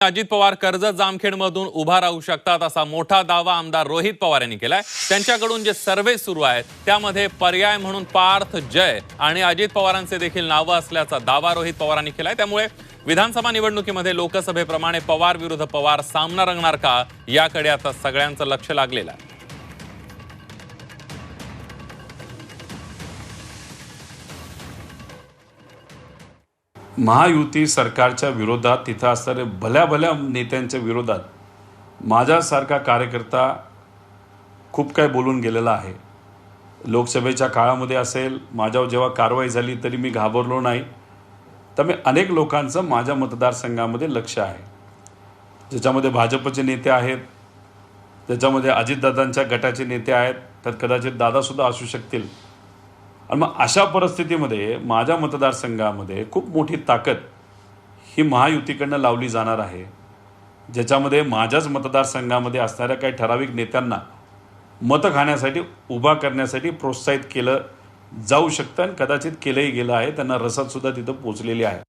अजित पवार कर्जत जामखेडमधून उभा राहू शकतात असा मोठा दावा आमदार रोहित पवार यांनी केलाय. त्यांच्याकडून जे सर्वे सुरू आहेत त्यामध्ये पर्याय म्हणून पार्थ जय आणि अजित पवारांचे देखील नावं असल्याचा दावा रोहित पवारांनी केलाय. त्यामुळे विधानसभा निवडणुकीमध्ये लोकसभेप्रमाणे पवार विरुद्ध पवार सामना रंगणार का याकडे आता सगळ्यांचं लक्ष लागलेलं आहे. महायुती सरकारच्या विरोधात तिथं असणाऱ्या भल्या भल्या नेत्यांच्या विरोधात माझ्यासारखा कार्यकर्ता खूप काही बोलून गेलेला आहे. लोकसभेच्या काळामध्ये असेल माझ्यावर जेव्हा कारवाई झाली तरी मी घाबरलो नाही. तर मी अनेक लोकांचं माझ्या मतदारसंघामध्ये लक्ष आहे. ज्याच्यामध्ये भाजपचे नेते आहेत त्याच्यामध्ये अजितदादांच्या गटाचे नेते आहेत तर कदाचित दादासुद्धा असू शकतील. आणि मग अशा परिस्थितीमध्ये माझ्या मतदारसंघामध्ये खूप मोठी ताकद ही महायुतीकडनं लावली जाणार आहे ज्याच्यामध्ये माझ्याच मतदारसंघामध्ये असणाऱ्या काही ठराविक नेत्यांना मतं खाण्यासाठी उभा करण्यासाठी प्रोत्साहित केलं जाऊ शकतं आणि कदाचित केलंही गेलं आहे. त्यांना रसदसुद्धा तिथं पोचलेली आहे.